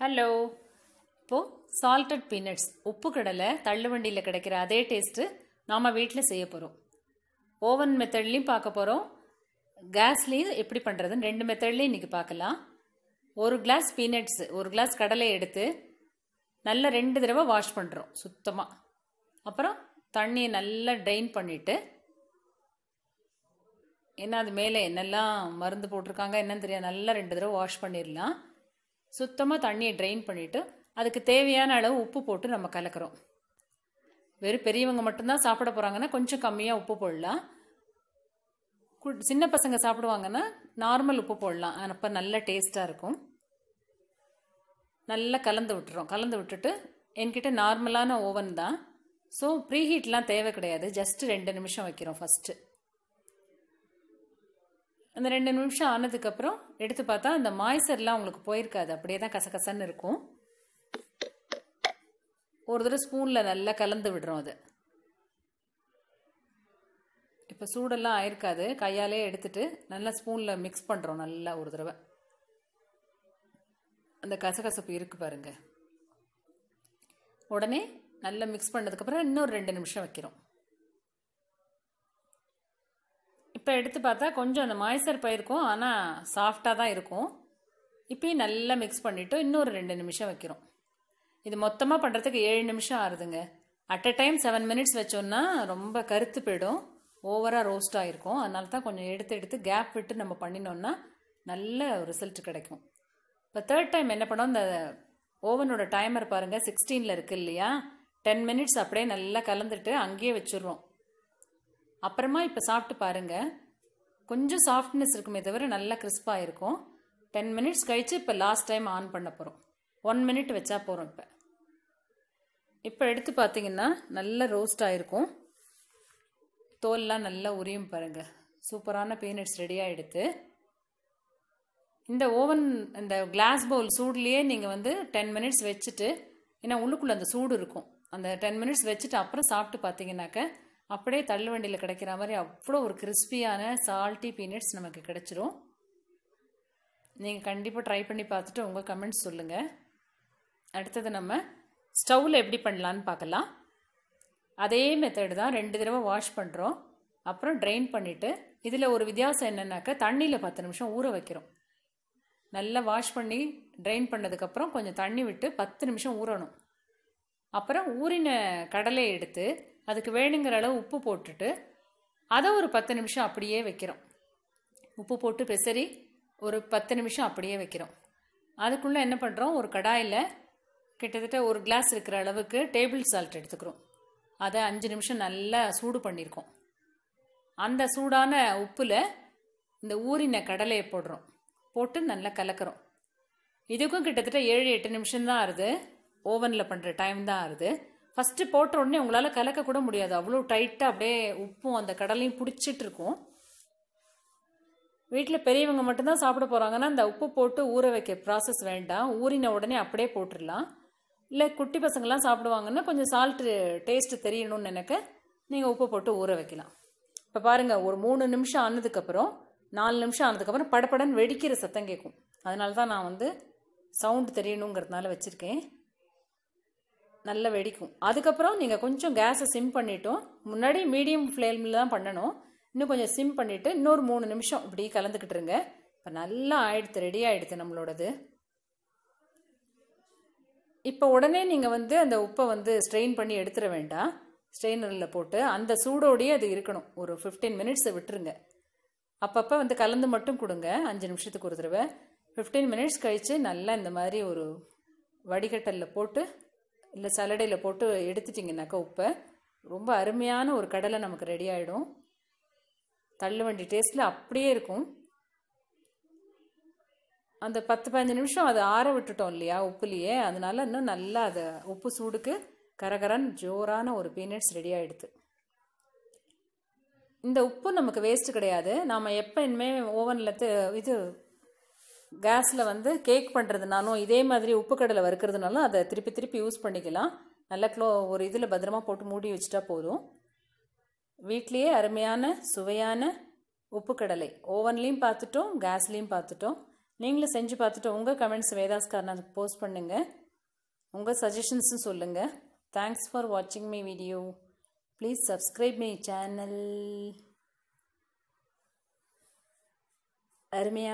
Hello இப்போது salted peanuts உப்பு கடலை தள்ளுவண்டியில் கிடைக்கிற அதே டேஸ்ட்டு நாம் வீட்டில் செய்ய போகிறோம் ஓவன் மெத்தட்லேயும் பார்க்க போகிறோம் கேஸ்லேயும் எப்படி பண்ணுறதுன்னு ரெண்டு மெத்தட்லேயும் இன்றைக்கி பார்க்கலாம். ஒரு கிளாஸ் பீனட்ஸ் ஒரு கிளாஸ் கடலை எடுத்து நல்லா ரெண்டு தடவை வாஷ் பண்ணுறோம் சுத்தமாக அப்புறம் தண்ணியை நல்லா ட்ரைன் பண்ணிவிட்டு ஏன்னா அது மேலே என்னெல்லாம் மருந்து போட்டிருக்காங்க என்னன்னு தெரியாது நல்லா ரெண்டு தடவை வாஷ் பண்ணிடலாம். சுத்தமாக தண்ணியை ட்ரைன் பண்ணிவிட்டு அதுக்கு தேவையான அளவு உப்பு போட்டு நம்ம கலக்கிறோம். வெறும் பெரியவங்க மட்டும்தான் சாப்பிட போகிறாங்கன்னா கொஞ்சம் கம்மியாக உப்பு போடலாம். கு- சின்ன பசங்க சாப்பிடுவாங்கன்னா நார்மல் உப்பு போடலாம். அப்போ நல்ல டேஸ்ட்டாக இருக்கும். நல்லா கலந்து விட்டுறோம். கலந்து விட்டுட்டு என்கிட்ட நார்மலான ஓவன் தான். ஸோ ப்ரீஹீட்லாம் தேவை கிடையாது. ஜஸ்ட் ரெண்டு நிமிஷம் வைக்கிறோம் ஃபஸ்ட்டு அந்த ரெண்டு நிமிஷம் ஆனதுக்கப்புறம் எடுத்து பார்த்தா அந்த மாய்ச்சர்லாம் உங்களுக்கு போயிருக்காது. அப்படியே தான் கசகசன்னு இருக்கும். ஒரு தடவை ஸ்பூனில் நல்லா கலந்து விடுறோம் அது. இப்போ சூடெல்லாம் ஆயிருக்காது. கையாலே எடுத்துட்டு நல்லா ஸ்பூனில் மிக்ஸ் பண்ணுறோம் நல்லா ஒரு தடவை. அந்த கசகசப்பு இருக்கு பாருங்க. உடனே நல்லா மிக்ஸ் பண்ணதுக்கப்புறம் இன்னொரு ரெண்டு நிமிஷம் வைக்கிறோம். இப்போ எடுத்து பார்த்தா கொஞ்சம் அந்த மாய்ச்சர் போயிருக்கும் ஆனால் சாஃப்டாக தான் இருக்கும். இப்பயும் நல்லா மிக்ஸ் பண்ணிவிட்டு இன்னொரு ரெண்டு நிமிஷம் வைக்கிறோம். இது மொத்தமாக பண்ணுறதுக்கு ஏழு நிமிஷம் ஆகுதுங்க at a time seven minutes வச்சோன்னா ரொம்ப கருத்து போயிடும். ஓவராக ரோஸ்ட் ஆகிருக்கும் அதனால தான் கொஞ்சம் எடுத்து எடுத்து கேப் விட்டு நம்ம பண்ணினோன்னா நல்ல ரிசல்ட் கிடைக்கும். இப்போ தேர்ட் டைம் என்ன பண்ணோம்? இந்த ஓவனோட டைமர் பாருங்கள் சிக்ஸ்டீனில் இருக்குது இல்லையா? டென் மினிட்ஸ் அப்படியே நல்லா கலந்துட்டு அங்கேயே வச்சிடுறோம். அப்புறமா இப்போ சாப்பிட்டு பாருங்கள் கொஞ்சம் சாஃப்ட்னஸ் இருக்குமே தவிர நல்லா கிறிஸ்பாக இருக்கும். டென் மினிட்ஸ் கழித்து இப்போ லாஸ்ட் டைம் ஆன் பண்ண போகிறோம் ஒன் மினிட் வச்சா போகிறோம் இப்போ. இப்போ எடுத்து பார்த்தீங்கன்னா நல்லா ரோஸ்ட் ஆகிருக்கும் தோல்லாம் நல்லா உரியும் பாருங்கள் சூப்பரான பீனட்ஸ் ரெடியாக எடுத்து. இந்த ஓவன் இந்த கிளாஸ் பவுல் சூடுலேயே நீங்கள் வந்து டென் மினிட்ஸ் வச்சுட்டு ஏன்னா உள்ளுக்குள்ளே அந்த சூடு இருக்கும். அந்த டென் மினிட்ஸ் வச்சுட்டு அப்புறம் சாப்பிட்டு பார்த்தீங்கன்னாக்க அப்படியே தள்ளுவண்டியில் கிடைக்கிற மாதிரி அவ்வளோ ஒரு கிறிஸ்பியான சால்ட்டி பீனட்ஸ் நமக்கு கிடச்சிரும். நீங்கள் கண்டிப்பாக ட்ரை பண்ணி பார்த்துட்டு உங்கள் கமெண்ட்ஸ் சொல்லுங்கள் அடுத்தது நம்ம ஸ்டவ்வில் எப்படி பண்ணலான்னு பார்க்கலாம். அதே மெத்தடு தான் ரெண்டு தடவை வாஷ் பண்ணுறோம் அப்புறம் ட்ரைன் பண்ணிவிட்டு இதில் ஒரு வித்தியாசம் என்னென்னாக்கா தண்ணியில் பத்து நிமிஷம் ஊற வைக்கிறோம். நல்லா வாஷ் பண்ணி ட்ரைன் பண்ணதுக்கப்புறம் கொஞ்சம் தண்ணி விட்டு பத்து நிமிஷம் ஊறணும். அப்புறம் ஊறின கடலை எடுத்து அதுக்கு வேணுங்கிற அளவு உப்பு போட்டுட்டு அதை ஒரு பத்து நிமிஷம் அப்படியே வைக்கிறோம். உப்பு போட்டு பெசரி ஒரு பத்து நிமிஷம் அப்படியே வைக்கிறோம். அதுக்குள்ளே என்ன பண்ணுறோம் ஒரு கடாயில் கிட்டத்தட்ட ஒரு கிளாஸ் இருக்கிற அளவுக்கு டேபிள் சால்ட் எடுத்துக்கிறோம். அதை அஞ்சு நிமிஷம் நல்லா சூடு பண்ணியிருக்கோம் அந்த சூடான உப்பில் இந்த ஊறின கடலையை போடுறோம். போட்டு நல்லா கலக்கிறோம். இதுக்கும் கிட்டத்தட்ட ஏழு எட்டு நிமிஷம் தான் ஆகுது ஓவனில் பண்ணுற டைம் தான் ஆகுது ஃபஸ்ட்டு போட்ட உடனே உங்களால் கலக்க கூட முடியாது. அவ்வளோ டைட்டாக அப்படியே உப்பும் அந்த கடலையும் பிடிச்சிட்டு இருக்கும். வீட்டில் பெரியவங்க மட்டும்தான் சாப்பிட போகிறாங்கன்னா அந்த உப்பு போட்டு ஊற வைக்க ப்ராசஸ் வேண்டாம். ஊறின உடனே அப்படியே போட்டுடலாம். இல்லை குட்டி பசங்கள்லாம் சாப்பிடுவாங்கன்னா கொஞ்சம் சால்ட்டு டேஸ்ட்டு தெரியணும்னு நினைக்க நீங்கள் உப்பு போட்டு ஊற வைக்கலாம். இப்போ பாருங்கள் ஒரு மூணு நிமிஷம் ஆனதுக்கப்புறம் நாலு நிமிஷம் ஆனதுக்கப்புறம் படப்படன்னு வெடிக்கிற சத்தம் கேட்கும். அதனால தான் நான் வந்து சவுண்டு தெரியணுங்கிறதுனால வச்சுருக்கேன். நல்லா வெடிக்கும். அதுக்கப்புறம் நீங்கள் கொஞ்சம் கேஸை சிம் பண்ணிவிட்டோம் முன்னாடி மீடியம் ஃப்ளேமில் தான் பண்ணணும். இன்னும் கொஞ்சம் சிம் பண்ணிவிட்டு இன்னொரு மூணு நிமிஷம் இப்படி கலந்துக்கிட்டுருங்க இப்போ நல்லா ஆயிடுத்து ரெடி ஆகிடுது நம்மளோடது. இப்போ உடனே நீங்கள் வந்து அந்த உப்பை வந்து ஸ்ட்ரெயின் பண்ணி எடுத்துட வேண்டாம். ஸ்ட்ரெயினரில் போட்டு அந்த சூடோடையே அது இருக்கணும். ஒரு ஃபிஃப்டீன் மினிட்ஸை விட்டுருங்க. அப்பப்போ வந்து கலந்து மட்டும் கொடுங்க. அஞ்சு நிமிஷத்துக்கு ஒரு தடவை. ஃபிஃப்டீன் மினிட்ஸ் கழித்து நல்லா இந்த மாதிரி ஒரு வடிகட்டலில் போட்டு இல்லை சலடையில் போட்டு எடுத்துட்டிங்கனாக்கா உப்பை ரொம்ப அருமையான ஒரு கடலை நமக்கு ரெடி ஆகிடும் தள்ளுவண்டி டேஸ்ட்டில் அப்படியே இருக்கும். அந்த பத்து பதினஞ்சு நிமிஷம் அதை ஆற விட்டுட்டோம் இல்லையா உப்புலேயே அதனால இன்னும் நல்லா அதை உப்பு சூடுக்கு கரகரன் ஜோரான ஒரு பீனட்ஸ் ரெடி ஆகிடுது இந்த உப்பு நமக்கு வேஸ்ட்டு கிடையாது. நாம் எப்போ இனிமேல் ஓவனில் இது கேஸில் வந்து கேக் பண்ணுறதுனாலும் இதே மாதிரி உப்பு கடலை வறுக்கிறதுனாலும் அதை திருப்பி திருப்பி யூஸ் பண்ணிக்கலாம். நல்லா க்ளோ ஒரு இதில் பத்திரமா போட்டு மூடி வச்சுட்டா போதும். வீட்லேயே அருமையான சுவையான உப்பு கடலை. ஓவன்லேயும் பார்த்துட்டோம் கேஸ்லேயும் பார்த்துட்டோம். நீங்களும் செஞ்சு பார்த்துட்டு உங்கள் கமெண்ட்ஸ் வேதாஸ் கார்னருக்கு போஸ்ட் பண்ணுங்கள் உங்கள் சஜஷன்ஸும் சொல்லுங்கள் தேங்க்ஸ் ஃபார் வாட்சிங் my video please subscribe my channel அருமையான